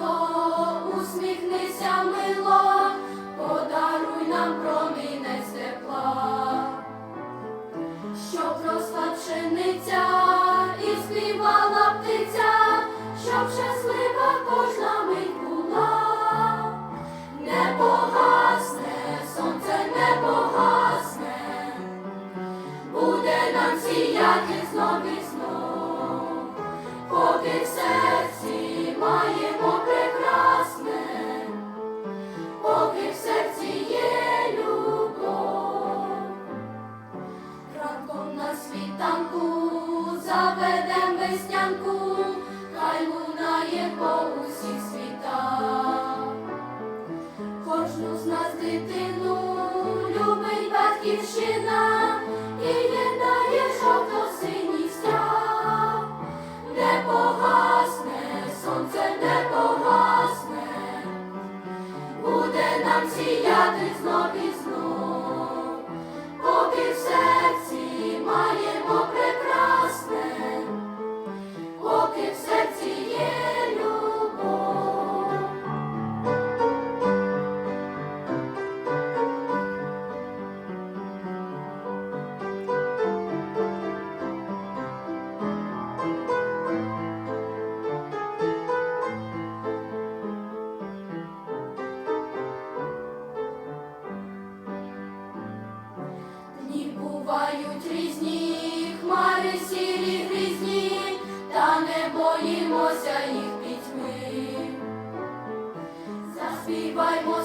вікно, усміхнися, мило, подаруй нам промінець тепла, щоб росла пшениця і співала птиця, щоб щаслива кожна мить була, не сонце не буде нам сіяти знов і знов. Батьківщина і єднає жовто-синій стяг. Не погасне, сонце не погасне, буде нам сіяти знов be by one.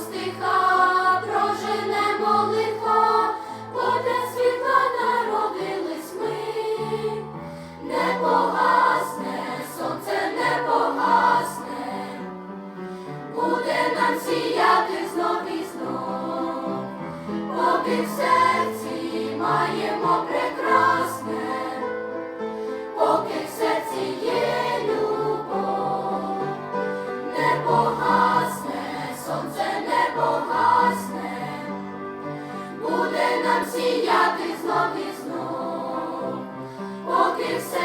Сіяти знов і знов, поки в серці